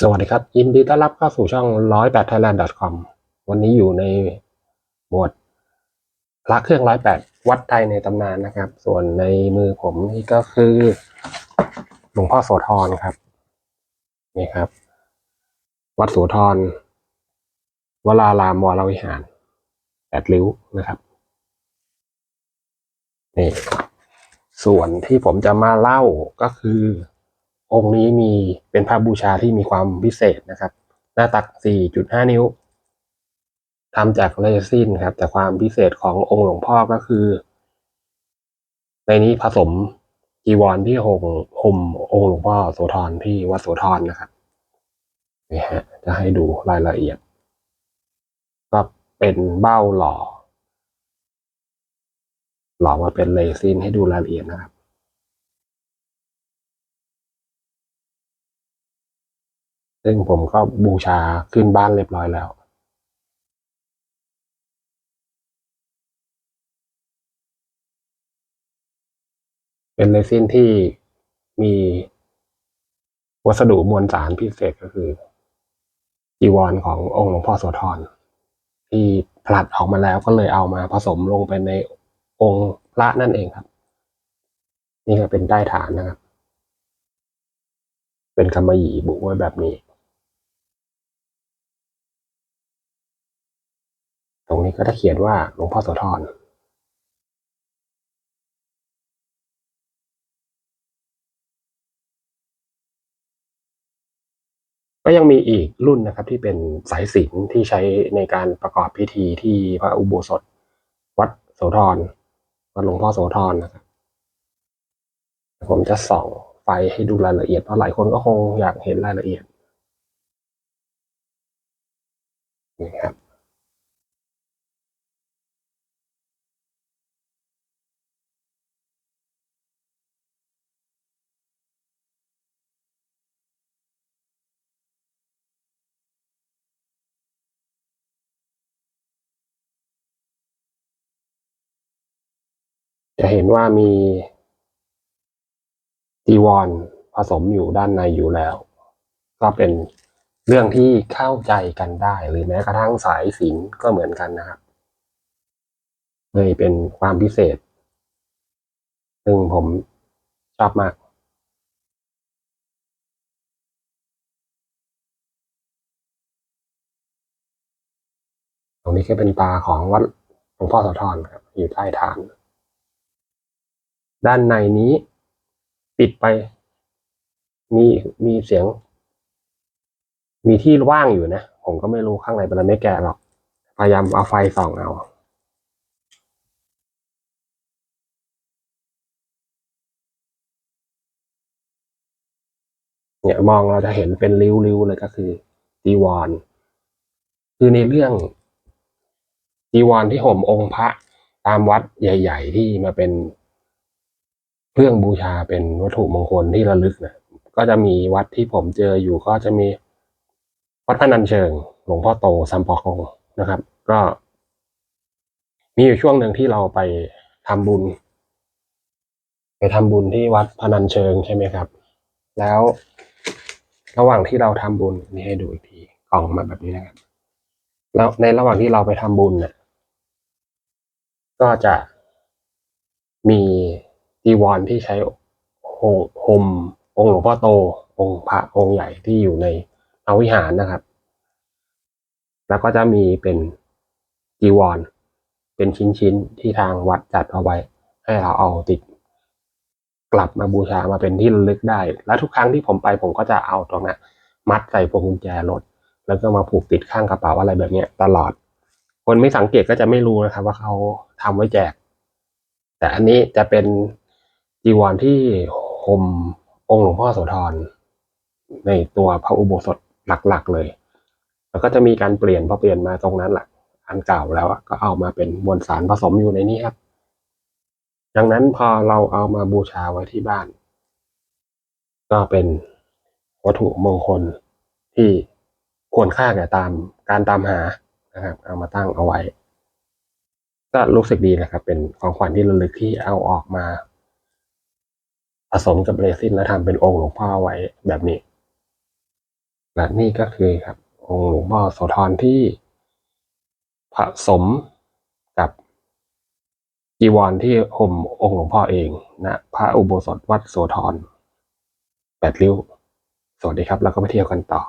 สวัสดีครับ ยินดีต้อนรับเข้าสู่ช่อง 108 thailand com วันนี้อยู่ในหมวดพระเครื่อง 108 วัดไทยในตำนานนะครับ ส่วนในมือผมนี่ก็คือหลวงพ่อโสธรครับ นี่ครับ วัดโสธรวรารามวรวิหารแปดริ้วนะครับนี่ส่วนที่ผมจะมาเล่าก็คือ องค์นี้มีเป็นพระบูชาที่มีความพิเศษนะครับ หน้าตัก 4.5 นิ้วทำจากเรซินครับ แต่ความพิเศษขององค์หลวงพ่อก็คือ ในนี้ผสมจีวรที่ห่มห่มองค์หลวงพ่อโสธรที่วัดโสธรนะครับนี่ฮะจะให้ดูรายละเอียด ก็เป็นเบ้าหล่อ หล่อมาเป็นเรซินให้ดูรายละเอียดนะครับ ซึ่งผมก็บูชาขึ้นบ้านเรียบร้อยแล้วเป็นเรซินที่มีวัสดุมวลสารพิเศษก็คือจีวรขององค์หลวงพ่อโสธรที่ผลัดออกมาแล้วก็เลยเอามาผสมลงไปในองค์พระนั่นเองครับ นี่ก็เป็นใต้ฐานนะครับ เป็นกำมหยีบุไว้แบบนี้ ตรง นี้ก็จะเขียนว่าหลวงพ่อโสธรก็ยังมีอีกรุ่นนะครับที่เป็นสายสิญจนที่ใช้ในการประกอบพิธีที่พระอุโบสถ วัดโสธรวัดหลวงพ่อโสธรนะครับผมจะส่องไฟให้ดูรายละเอียดเพราะหลายคนก็คงอยากเห็นรายละเอียดนี่ครับ จะเห็นว่ามีจีวรผสมอยู่ด้านในอยู่แล้ว ก็เป็นเรื่องที่เข้าใจกันได้ หรือแม้กระทั่งสายสิญจนก็เหมือนกันนะครับเลยเป็นความพิเศษ ซึ่งผมชอบมาก ตรงนี้ก็เป็นตาของวัดหลวงพ่อโสธรครับ อยู่ใต้ฐาน ด้านในนี้ ปิดไป มีมีเสียง มีที่ว่างอยู่นะ ผมก็ไม่รู้ข้างในเป็นอะไรไม่แกะหรอก พยายามเอาไฟส่องเอาเนี่ยมองเราจะเห็นเป็นริ้วๆเลยก็คือจีวร คือในเรื่องจีวรที่ห่มองค์พระตามวัดใหญ่ ๆ ที่มาเป็น เครื่องบูชาเป็นวัตถุมงคลที่ระลึกนะก็จะมีวัดที่ผมเจออยู่ก็จะมีวัดพนัญเชิง หลวงพ่อโตซัมปอกงนะครับ ก็ มีอยู่ช่วงหนึ่งที่เราไปทำบุญ ไปทำบุญที่วัดพนัญเชิงใช่ไหมครับ แล้วระหว่างที่เราทำบุญนี่ให้ดูอีกทีกล่องมาแบบนี้นะครับ แล้วในระหว่างที่เราไปทำบุญเนี่ยก็จะมี จีวรที่ใช้ห่มห่มองค์หลวงพ่อโต องค์พระองค์ใหญ่ที่อยู่ในพระวิหารนะครับ แล้วก็จะมีเป็นจีวร เป็นชิ้นๆที่ทางวัดจัดเอาไว้ ให้เราเอาติดกลับมาบูชามาเป็นที่ระลึกได้ และทุกครั้งที่ผมไปผมก็จะเอาตรงนั้นมัดใส่พวงกุญแจรถ แล้วก็มาผูกติดข้างกระเป๋าอะไรแบบเนี้ยตลอด คนไม่สังเกตก็จะไม่รู้นะครับ ว่าเขาทำไว้แจก แต่อันนี้จะเป็น จีวรที่ห่มองค์หลวงพ่อโสธรในตัวพระอุโบสถหลักๆเลย แล้วก็จะมีการเปลี่ยนพอเปลี่ยนมาตรงนั้นแหละอันเก่าแล้วก็เอามาเป็นมวลสารผสมอยู่ในนี้ครับ ดังนั้นพอเราเอามาบูชาไว้ที่บ้าน ก็เป็นวัตถุมงคลที่ควรค่าแก่ตามการตามหานะครับ เอามาตั้งเอาไว้ ก็รู้สึกดีนะครับ เป็นของขวัญที่ระลึกที่เอาออกมา ผสมกับเรซินแล้วทำเป็นองค์หลวงพ่อไว้แบบนี้ และนี่ก็คือครับ องค์หลวงพ่อโสธรที่ผสมกับจีวรที่ห่มองค์หลวงพ่อเองนะพระอุโบสถวัดโสธรแปดริ้ว สวัสดีครับ แล้วก็ไปเที่ยวกันต่อ